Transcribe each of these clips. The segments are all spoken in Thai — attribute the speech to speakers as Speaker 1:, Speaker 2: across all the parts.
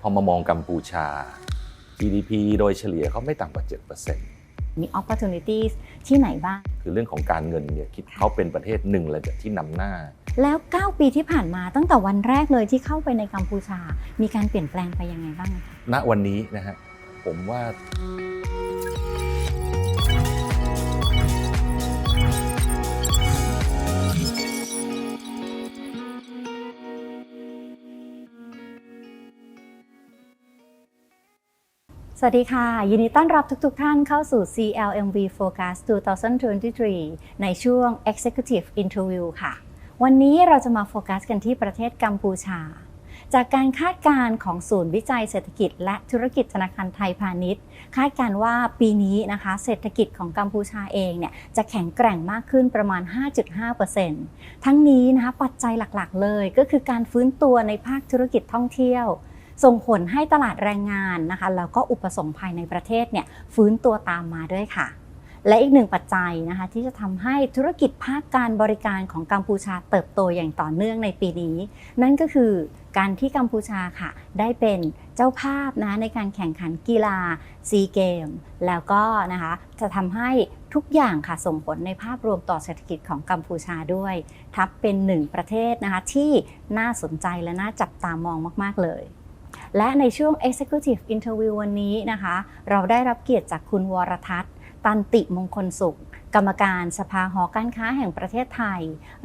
Speaker 1: พอมามองกัมพูชา GDP โดยเฉลี่ยเขาไม่ต่ำกว่า 7%
Speaker 2: มี opportunities ที่ไหนบ้าง
Speaker 1: คือเรื่องของการเงินเนี่ยคิดเขาเป็นประเทศหนึ่งเลยที่นำหน้า
Speaker 2: แล้ว 9 ปีที่ผ่านมาตั้งแต่วันแรกเลยที่เข้าไปในกัมพูชา มีการเปลี่ยนแปลงไปยังไงบ้างคะ
Speaker 1: ณวันนี้นะฮะผมว่า
Speaker 2: สวัสดีค่ะ ยินดีต้อนรับทุกๆทท่านเข้าสู่ CLMV Focus 2023 ในช่วง Executive Interview ค่ะ วันนี้เราจะมาโฟกัสกันที่ประเทศกัมพูชา จากการคาดการณ์ของศูนย์วิจัยเศรษฐกิจ และธุรกิจธนาคารไทยพาณิชย์ คาดการณ์ว่าปีนี้นะคะ เศรษฐกิจของกัมพูชาเองเนี่ยจะแข็งแกร่งมากขึ้นประมาณ 5.5%ทั้งนี้นะคะปัจจัยหลักๆ เลยก็คือการฟื้นตัวในภาคธุรกิจท่องเที่ยว ส่งผลให้ตลาดแรงงานนะคะแล้วก็อุปสงค์ภายในประเทศเนี่ยฟื้นตัวตามมาด้วยค่ะ และอีกหนึ่งปัจจัยนะคะที่จะทำให้ธุรกิจภาคการบริการของกัมพูชาเติบโตอย่างต่อเนื่องในปีนี้ นั่นก็คือการที่กัมพูชาค่ะ ได้เป็นเจ้าภาพนะในการแข่งขันกีฬาซีเกม แล้วก็นะคะจะทำให้ทุกอย่างค่ะส่งผลในภาพรวมต่อเศรษฐกิจของกัมพูชาด้วย ทับเป็นหนึ่งประเทศนะคะที่น่าสนใจและน่าจับตามองมาก ๆ เลย และในช่วง Executive Interview วันนี้นะคะ เราได้รับเกียรติจากคุณวรทัศน์ ตันติมงคลสุข กรรมการสภาหอการค้าแห่งประเทศไทย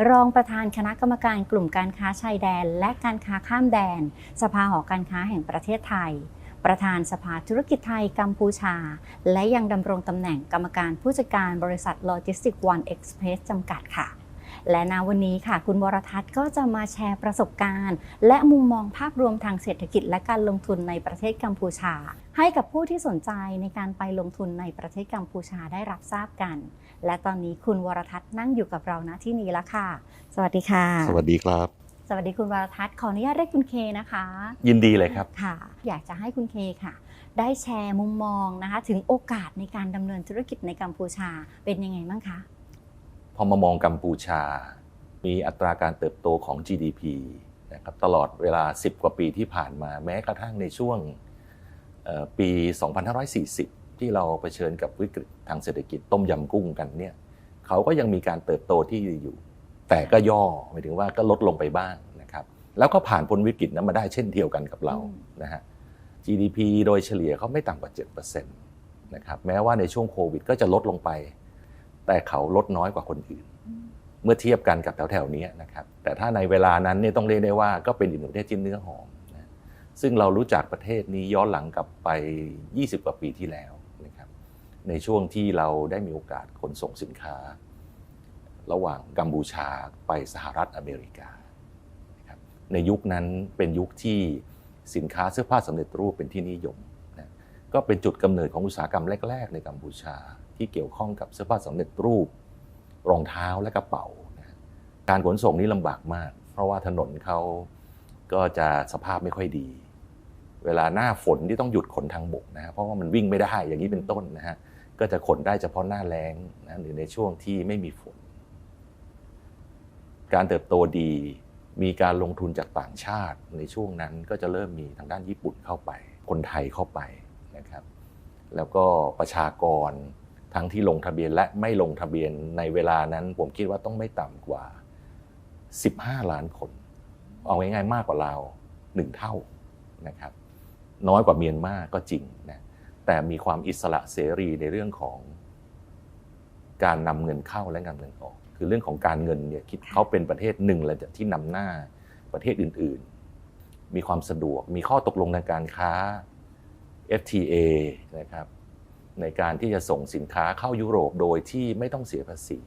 Speaker 2: รองประธานคณะกรรมการกลุ่มการค้าชายแดน และการค้าข้ามแดน สภาหอการค้าแห่งประเทศไทย ประธานสภาธุรกิจไทยกัมพูชา และยังดำรงตำแหน่งกรรมการผู้จัดการบริษัทโลจิสติกวันเอ็กซ์เพรสจำกัดค่ะ และณวันนี้ค่ะ คุณวรทัศน์ก็จะมาแชร์ประสบการณ์ และมุมมองภาพรวมทางเศรษฐกิจและการลงทุนในประเทศกัมพูชา ให้กับผู้ที่สนใจในการไปลงทุนในประเทศกัมพูชาได้รับทราบกัน และตอนนี้คุณวรทัศน์นั่งอยู่กับเราณที่นี้แล้วค่ะ สวัสดีค่ะ
Speaker 1: สวัสดีครับ
Speaker 2: สวัสดีคุณวรทัศน์ขออนุญาตเรียกคุณเคนะคะ
Speaker 1: ยินดีเลยครับ
Speaker 2: ค่ะ อยากจะให้คุณเคค่ะ ได้แชร์มุมมองนะคะ ถึงโอกาสในการดำเนินธุรกิจในกัมพูชาเป็นยังไงบ้างคะ
Speaker 1: พอมามองกัมพูชา มีอัตราการเติบโตของ GDP นะครับตลอดเวลา 10 กว่าปีที่ผ่านมาแม้กระทั่งในช่วงเอ่อปี 2540 ที่เราเผชิญกับวิกฤตทางเศรษฐกิจต้มยำกุ้งกันเนี่ยเขาก็ยังมีการเติบโตที่ดีอยู่ แต่ก็ย่อหมายถึงว่าก็ลดลงไปบ้างนะครับแล้วก็ผ่านพ้นวิกฤตนั้นมาได้เช่นเดียวกันกับเรา
Speaker 2: อืม
Speaker 1: นะฮะ GDP โดยเฉลี่ยเขาไม่ต่ำกว่า 7%นะครับแม้ว่าในช่วงโควิดก็จะลดลงไป แต่เขาลดน้อยกว่าคนอื่น เมื่อเทียบกันกับแถวๆนี้นะครับ แต่ถ้าในเวลานั้นเนี่ยต้องเรียกได้ว่าก็เป็นอีกหนึ่งประเทศที่เนื้อหอมนะซึ่งเรารู้จักประเทศนี้ย้อนหลังกลับไป 20 กว่าปีที่แล้วนะครับ ในช่วงที่เราได้มีโอกาสขนส่งสินค้า ระหว่างกัมพูชาไปสหรัฐอเมริกา ในยุคนั้นเป็นยุคที่สินค้าเสื้อผ้าสำเร็จรูปเป็นที่นิยม ก็เป็นจุดกำเนิดของอุตสาหกรรมแรก ๆ ในกัมพูชา ที่เกี่ยวข้องกับเสื้อผ้าสำเร็จรูป รองเท้าและกระเป๋านะการขนส่งนี่ลำบากมาก เพราะว่าถนนเขาก็จะสภาพไม่ค่อยดี เวลาหน้าฝนที่ต้องหยุดขนทางบกนะฮะเพราะว่ามันวิ่งไม่ได้อย่างนี้เป็นต้นนะฮะก็จะขนได้เฉพาะหน้าแล้งนะหรือในช่วงที่ไม่มีฝน การเติบโตดีมีการลงทุนจากต่างชาติในช่วงนั้นก็จะเริ่มมีทางด้านญี่ปุ่นเข้าไป คนไทยเข้าไป นะครับ แล้วก็ประชากรทั้งที่ลงทะเบียนและไม่ลงทะเบียนในเวลานั้น ผมคิดว่าต้องไม่ต่ำกว่า 15 ล้านคน เอาง่ายๆมากกว่าเราหนึ่งเท่านะครับ น้อยกว่าเมียนมาก็จริงนะแต่มีความอิสระเสรีในเรื่องของการนำเงินเข้าและนำเงินออก คือเรื่องของการเงินเนี่ยคิดเขาเป็นประเทศหนึ่งเลยที่นำหน้าประเทศอื่น ๆ มีความสะดวกมีข้อตกลงทางการค้า FTA นะครับในการที่จะส่งสินค้าเข้ายุโรปโดยที่ไม่ต้องเสียภาษี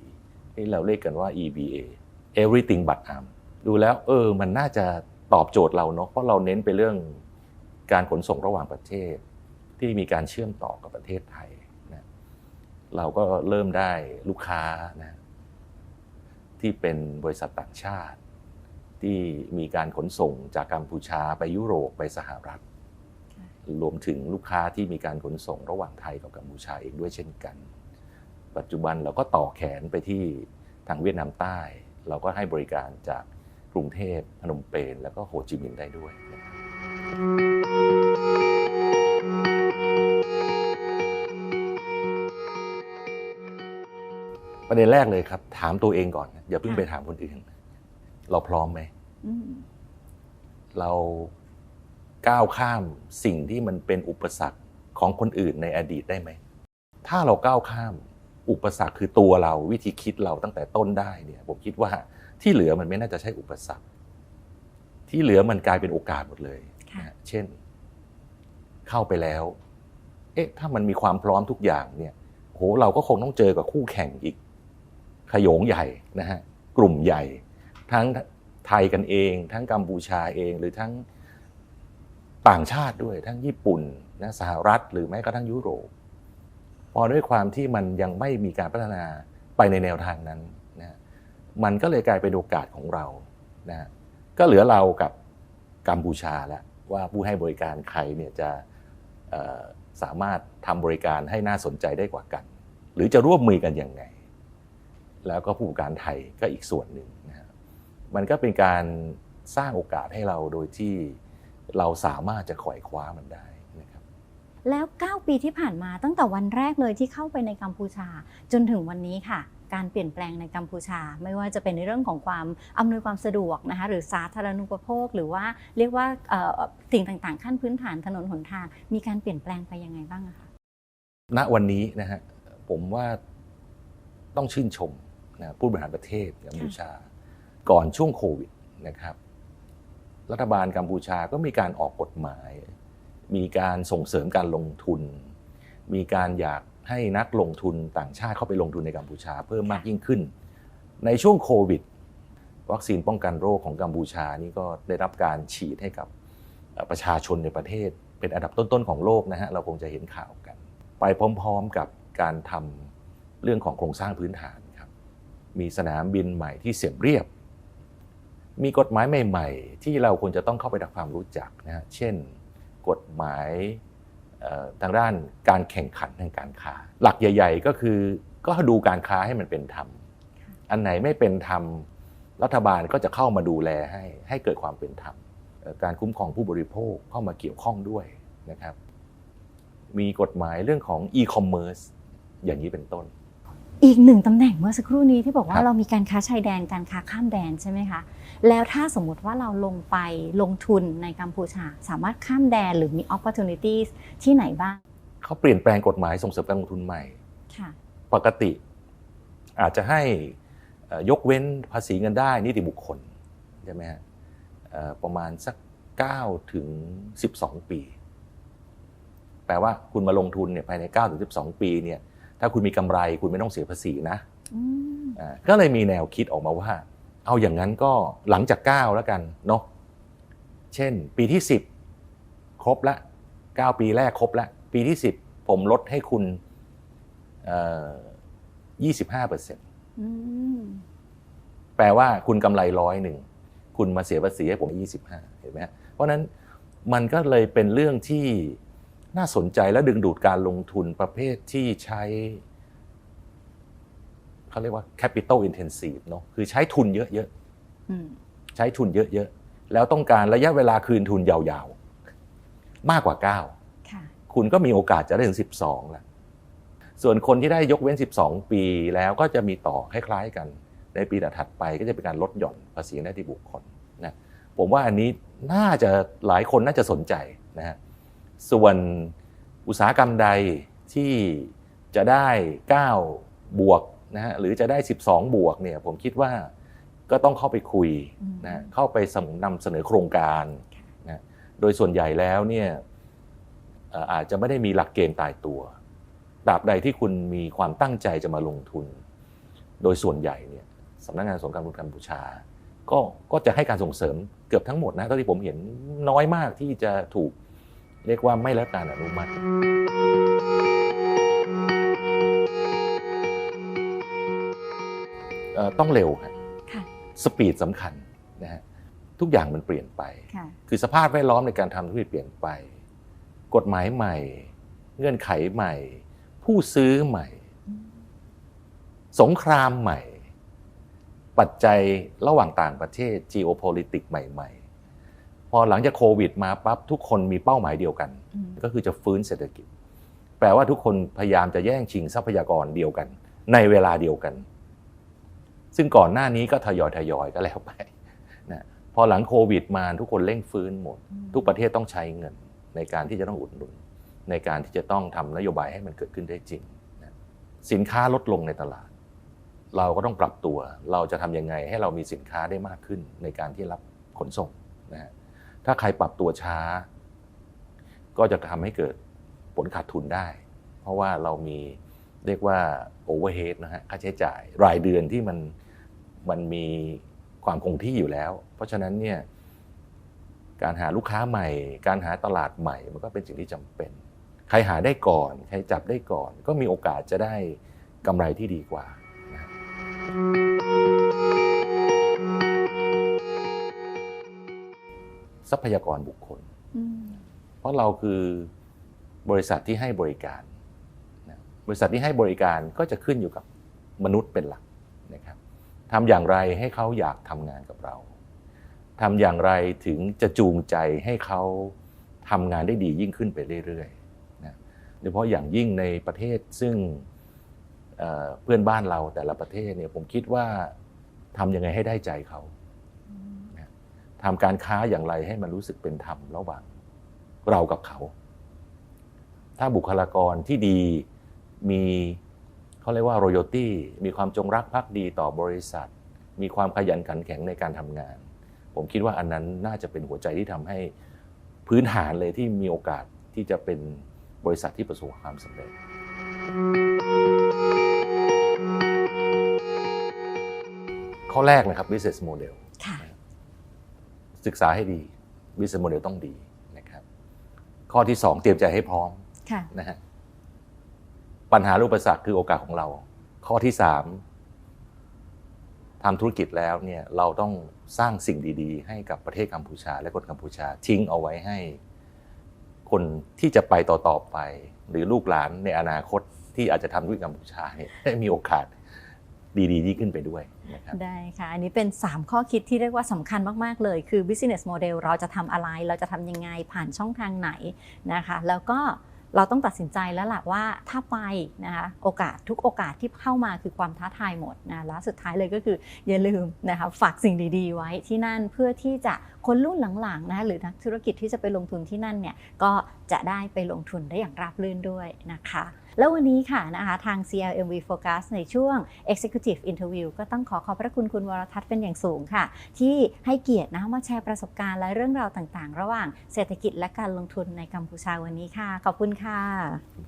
Speaker 1: ที่เราเรียกกันว่า EBA everything but arm ดูแล้วเออมันน่าจะตอบโจทย์เราเนาะเพราะเราเน้นไปเรื่องการขนส่งระหว่างประเทศ ที่มีการเชื่อมต่อกับประเทศไทยนะเราก็เริ่มได้ลูกค้านะที่เป็นบริษัทต่างชาติ ที่มีการขนส่งจากกัมพูชาไปยุโรปไปสหรัฐ รวมถึงลูกค้าที่มีการขนส่งระหว่างไทยกับกัมพูชาเองด้วยเช่นกัน ปัจจุบันเราก็ต่อแขนไปที่ทางเวียดนามใต้ เราก็ให้บริการจากกรุงเทพพนมเปญแล้วก็โฮจิมินห์ได้ด้วยประเด็นแรกเลยครับ ถามตัวเองก่อน อย่าเพิ่งไปถามคนอื่น เราพร้อมไหมเรา ก้าวข้ามสิ่งที่มันเป็นอุปสรรคของคนอื่นในอดีตได้ไหม ถ้าเราก้าวข้ามอุปสรรคคือตัวเราวิธีคิดเราตั้งแต่ต้นได้เนี่ยผมคิดว่าที่เหลือมันไม่น่าจะใช่อุปสรรค ที่เหลือมันกลายเป็นโอกาสหมดเลย
Speaker 2: ค่ะ
Speaker 1: นะเช่น เข้าไปแล้ว เอ๊ะ ถ้ามันมีความพร้อมทุกอย่างเนี่ยโหเราก็คงต้องเจอกับคู่แข่งอีกขโยงใหญ่นะฮะกลุ่มใหญ่ ทั้งไทยกันเอง ทั้งกัมพูชาเองหรือทั้ง ต่างชาติด้วยทั้งญี่ปุ่นนะสหรัฐหรือแม้กระทั่งยุโรป พอด้วยความที่มันยังไม่มีการพัฒนาไปในแนวทางนั้นนะมันก็เลยกลายเป็นโอกาสของเรานะก็เหลือเรากับกัมพูชาแล้วว่าผู้ให้บริการใครเนี่ยจะสามารถทำบริการให้น่าสนใจได้กว่ากัน หรือจะร่วมมือกันยังไง แล้วก็ผู้ประกอบการไทยก็อีกส่วนหนึ่งนะมันก็เป็นการสร้างโอกาสให้เราโดยที่ เราสามารถจะขวายคว้ามันได้นะครับ
Speaker 2: แล้ว 9 ปีที่ผ่านมาตั้งแต่วันแรกเลยที่เข้าไปในกัมพูชา จนถึงวันนี้ค่ะ การเปลี่ยนแปลงในกัมพูชา ไม่ว่าจะเป็นในเรื่องของความอำนวยความสะดวกนะคะหรือสาธารณูปโภค หรือว่าเรียกว่าเอ่อสิ่งต่างๆ ขั้นพื้นฐานถนนหนทาง มีการเปลี่ยนแปลงไปยังไงบ้างอะคะ
Speaker 1: ณวันนี้นะฮะผมว่าต้องชื่นชมนะผู้บริหารประเทศกัมพูชา ก่อนช่วงโควิดนะครับ รัฐบาลกัมพูชาก็มีการออกกฎหมาย มีการส่งเสริมการลงทุน มีการอยากให้นักลงทุนต่างชาติเข้าไปลงทุนในกัมพูชาเพิ่มมากยิ่งขึ้น ในช่วงโควิด วัคซีนป้องกันโรคของกัมพูชานี่ก็ได้รับการฉีดให้กับประชาชนในประเทศ เป็นอันดับต้นๆของโลกนะฮะเราคงจะเห็นข่าวกัน ไปพร้อมๆกับการทำเรื่องของโครงสร้างพื้นฐานครับ มีสนามบินใหม่ที่เสียบเรียบ มีกฎหมายใหม่ ๆ ที่เราควรจะต้องเข้าไปทำความรู้จักนะฮะเช่นกฎหมายเอ่อทางด้านการแข่งขันทางการค้า หลักใหญ่ ๆ ก็คือก็ดูการค้าให้มันเป็นธรรม อันไหนไม่เป็นธรรมรัฐบาลก็จะเข้ามาดูแลให้ให้เกิดความเป็นธรรมเอ่อการคุ้มครองผู้บริโภคเข้ามาเกี่ยวข้องด้วยนะครับ มีกฎหมายเรื่องของ e-commerce อย่างนี้เป็นต้น
Speaker 2: อีกหนึ่งตำแหน่งเมื่อสักครู่นี้ที่บอก
Speaker 1: ค
Speaker 2: ว่า
Speaker 1: รับ
Speaker 2: เรามีการค้าชายแดนการค้าข้ามแดนใช่ไหมคะแล้วถ้าสมมติว่าเราลงไปลงทุนในกัมพูชา สามารถข้ามแดนหรือมี opportunities ที่ไหนบ้าง
Speaker 1: เขาเปลี่ยนแปลงกฎหมายส่งเสริมการลงทุนใหม่
Speaker 2: ค่ะ
Speaker 1: ปกติ อาจจะให้เอ่อยกเว้นภาษีเงินได้นิติบุคคลใช่ไหมฮะเอ่อประมาณสัก 9 ถึง 12 ปี แปลว่าคุณมาลงทุนเนี่ยภายใน 9 ถึง 12 ปีเนี่ย ถ้าคุณมีกำไรคุณไม่ต้องเสียภาษีนะ
Speaker 2: อืม
Speaker 1: อ่าก็เลยมีแนวคิดออกมาว่า เอาอย่างนั้นก็หลังจาก 9 แล้วกันเนาะเช่น ปีที่ 10 ครบละ 9 ปีแรกครบละ ปีที่ 10 ผมลดให้คุณเอ่อ25เปอร์เซ็นต์
Speaker 2: อืม
Speaker 1: แปลว่าคุณกำไรร้อยหนึ่งคุณมาเสียภาษีให้ผม 25 เห็นไหมฮะเพราะฉะนั้นมันก็เลยเป็นเรื่องที่ น่าสนใจและดึงดูดการลงทุนประเภทที่ใช้เขาเรียกว่า capital intensive เนอะคือใช้ทุนเยอะ
Speaker 2: อืม
Speaker 1: ๆใช้ทุนเยอะๆ แล้วต้องการระยะเวลาคืนทุนยาวๆ มากกว่า9
Speaker 2: ค่ะ
Speaker 1: คุณก็มีโอกาสจะได้ถึง 12แล้วส่วนคนที่ได้ยกเว้น 12 ปีแล้วก็จะมีต่อคล้ายๆกัน ในปีถัดๆไปก็จะเป็นการลดหย่อนภาษีหน้าที่บุคคลนะผมว่าอันนี้น่าจะหลายคนน่าจะสนใจนะฮะ ส่วนอุตสาหกรรมใดที่จะได้ 9 บวกนะฮะหรือจะได้ 12 บวกเนี่ยผมคิดว่าก็ต้องเข้าไปคุย
Speaker 2: อืม
Speaker 1: นะเข้าไปสนำเสนอโครงการนะโดยส่วนใหญ่แล้วเนี่ยเอ่ออาจจะไม่ได้มีหลักเกณฑ์ตายตัวตราบใดที่คุณมีความตั้งใจจะมาลงทุน โดยส่วนใหญ่เนี่ยสำนักงานส่งการลงทุนกัมพูชา ก็ก็จะให้การส่งเสริมเกือบทั้งหมดนะเท่าที่ผมเห็นน้อยมากที่จะถูก เรียกว่าไม่รับการอนุมัติเอ่อต้องเร็วครับ
Speaker 2: ค่ะ
Speaker 1: สปีดสำคัญนะฮะทุกอย่างมันเปลี่ยนไป
Speaker 2: ค่ะ
Speaker 1: คือสภาพแวดล้อมในการทำธุรกิจเปลี่ยนไป กฎหมายใหม่ เงื่อนไขใหม่ ผู้ซื้อใหม่
Speaker 2: อืม
Speaker 1: สงครามใหม่ ปัจจัยระหว่างต่างประเทศ geopolitics ใหม่ๆ พอหลังจากโควิดมาปั๊บทุกคนมีเป้าหมายเดียวกัน
Speaker 2: อืม
Speaker 1: ก็คือจะฟื้นเศรษฐกิจ แปลว่าทุกคนพยายามจะแย่งชิงทรัพยากรเดียวกัน ในเวลาเดียวกัน ซึ่งก่อนหน้านี้ก็ทยอยทยอยๆก็แล้วไปนะพอหลังโควิดมาทุกคนเร่งฟื้นหมด ทุกประเทศต้องใช้เงิน ในการที่จะต้องอุดหนุน ในการที่จะต้องทำนโยบายให้มันเกิดขึ้นได้จริงนะสินค้าลดลงในตลาด เราก็ต้องปรับตัว เราจะทำยังไงให้เรามีสินค้าได้มากขึ้นในการที่รับขนส่งนะฮะ ถ้าใครปรับตัวช้า ก็จะทำให้เกิดผลขาดทุนได้ เพราะว่าเรามีเรียกว่าโอเวอร์เฮดนะฮะค่าใช้จ่าย รายเดือนที่มันมันมีความคงที่อยู่แล้ว เพราะฉะนั้นเนี่ยการหาลูกค้าใหม่ การหาตลาดใหม่ มันก็เป็นสิ่งที่จำเป็น ใครหาได้ก่อน ใครจับได้ก่อน ก็มีโอกาสจะได้กำไรที่ดีกว่านะ ทรัพยากรบุคคล
Speaker 2: อืม
Speaker 1: เพราะเราคือบริษัทที่ให้บริการนะบริษัทที่ให้บริการก็จะขึ้นอยู่กับมนุษย์เป็นหลักนะครับทำอย่างไรให้เขาอยากทำงานกับเราทำอย่างไรถึงจะจูงใจให้เขาทำงานได้ดียิ่งขึ้นไปเรื่อยๆนะโดยเฉพาะอย่างยิ่งในประเทศซึ่งเอ่อเพื่อนบ้านเราแต่ละประเทศเนี่ยผมคิดว่าทำยังไงให้ได้ใจเขา ทำการค้าอย่างไรให้มันรู้สึกเป็นธรรมระหว่างเรากับเขา ถ้าบุคลากรที่ดีมีเขาเรียกว่า royalty มีความจงรักภักดีต่อบริษัท มีความขยันขันแข็งในการทำงาน ผมคิดว่าอันนั้นน่าจะเป็นหัวใจที่ทำให้พื้นฐานเลยที่มีโอกาสที่จะเป็นบริษัทที่ประสบความสำเร็จ ข้อแรกนะครับ business model ศึกษาให้ดี business model ต้องดีนะครับ ข้อที่ 2 เตรียมใจให้พร้อม
Speaker 2: ค่ะ
Speaker 1: นะฮะปัญหารูปสรรคคือโอกาสของเรา ข้อที่ 3ทำธุรกิจแล้วเนี่ยเราต้องสร้างสิ่งดีๆ ให้กับประเทศกัมพูชา และคนกัมพูชาทิ้งเอาไว้ให้ คนที่จะไปต่อๆไป หรือลูกหลานในอนาคตที่อาจจะทำธุรกิจกัมพูชาเนี่ยได้มีโอกาส ดีๆยิ่งขึ้นไปด้วยนะครับ
Speaker 2: ได้ค่ะ อันนี้เป็น 3 ข้อคิดที่เรียกว่าสำคัญมาก ๆ เลย คือ business model เราจะทำอะไร เราจะทำยังไงผ่านช่องทางไหนนะคะ แล้วก็เราต้องตัดสินใจแล้วล่ะว่าถ้าไปนะคะโอกาสทุกโอกาสที่เข้ามาคือความท้าทายหมดนะแล้วสุดท้ายเลยก็คืออย่าลืมนะคะฝากสิ่งดี ๆ ไว้ที่นั่นเพื่อที่จะ คนรุ่นหลังๆนะหรือนักธุรกิจที่จะไปลงทุนที่นั่นเนี่ยก็จะได้ไปลงทุนได้อย่างราบรื่นด้วยนะคะแล้ววันนี้ค่ะนะคะทาง CLMV Focus ในช่วง Executive Interview ก็ต้องขอขอบพระคุณคุณวรทัศน์เป็นอย่างสูงค่ะ ที่ให้เกียรตินะมาแชร์ประสบการณ์และเรื่องราวต่างๆ ระหว่างเศรษฐกิจและการลงทุนในกัมพูชาวันนี้ค่ะ ขอบคุณค่ะ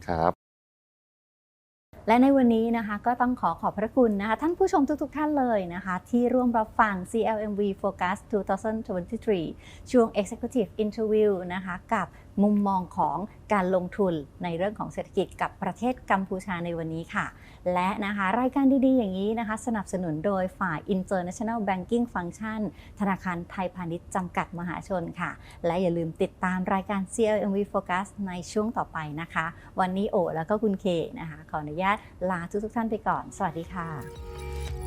Speaker 1: ครับ
Speaker 2: และในวันนี้นะคะก็ต้องขอขอบพระคุณนะคะท่านผู้ชมทุกๆท่านเลยนะคะที่ร่วมรับฟัง CLMV Focus 2023 ช่วง Executive Interview นะคะกับมุมมองของการลงทุนในเรื่องของเศรษฐกิจกับประเทศกัมพูชาในวันนี้ค่ะ และนะคะรายการดีๆ อย่างนี้นะคะ สนับสนุนโดยฝ่าย International Banking Function ธนาคารไทยพาณิชย์จำกัดมหาชนค่ะ และอย่าลืมติดตามรายการ CLMV Focus ในช่วงต่อไปนะคะ วันนี้โอ แล้วก็คุณเคนะคะ ขออนุญาตลาทุกๆท่านไปก่อน สวัสดีค่ะ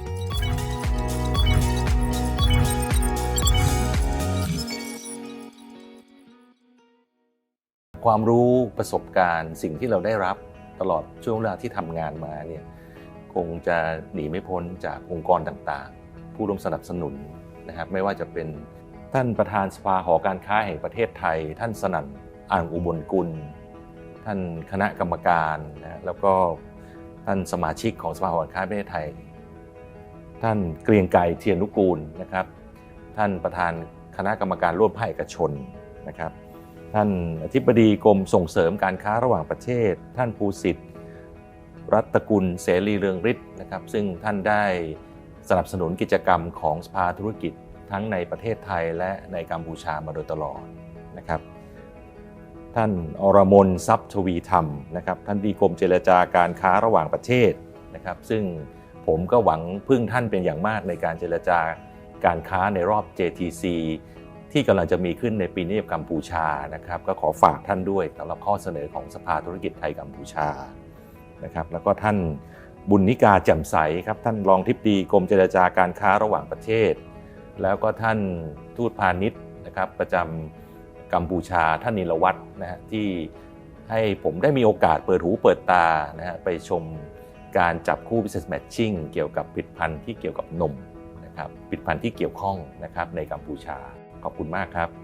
Speaker 1: ความรู้ประสบการณ์ สิ่งที่เราได้รับตลอดช่วงเวลาที่ทำงานมาเนี่ยคงจะหนีไม่พ้นจากองค์กรต่างๆ ผู้ร่วมสนับสนุนนะครับไม่ว่าจะเป็นท่านประธานสภาหอการค้าแห่งประเทศไทย ท่านสนั่นอ่างอุบลกุล ท่านคณะกรรมการนะแล้วก็ท่านสมาชิกของสภาหอการค้าประเทศไทย ท่านเกรียงไกรเทียนนุกูลนะครับ ท่านประธานคณะกรรมการร่วมภาคเอกชนนะครับ ท่านอธิบดีกรมส่งเสริมการค้าระหว่างประเทศ ท่านภูสิทธิ์รัตกุลเสรีเรืองฤทธิ์นะครับ ซึ่งท่านได้สนับสนุนกิจกรรมของสภาธุรกิจทั้งในประเทศไทยและในกัมพูชามาโดยตลอดนะครับ ท่านอรมนทรัพย์ทวีธรรมนะครับ ท่านดีกรมเจรจาการค้าระหว่างประเทศนะครับ ซึ่งผมก็หวังพึ่งท่านเป็นอย่างมากในการเจรจาการค้าในรอบ JTC ที่กำลังจะมีขึ้นในปีนี้กับกัมพูชานะครับ ก็ขอฝากท่านด้วยสำหรับข้อเสนอของสภาธุรกิจไทยกัมพูชานะครับ แล้วก็ท่านบุญนิกาแจ่มใสครับท่านรองทิบดีกรมเจรจาการค้าระหว่างประเทศ แล้วก็ท่านทูตพาณิชย์นะครับประจำกัมพูชาท่านนิรวัตรนะฮะที่ให้ผมได้มีโอกาสเปิดหูเปิดตานะฮะไปชมการจับคู่ business matching เกี่ยวกับผลิตภัณฑ์ที่เกี่ยวกับนมนะครับผลิตภัณฑ์ที่เกี่ยวข้องนะครับในกัมพูชา ขอบคุณมากครับ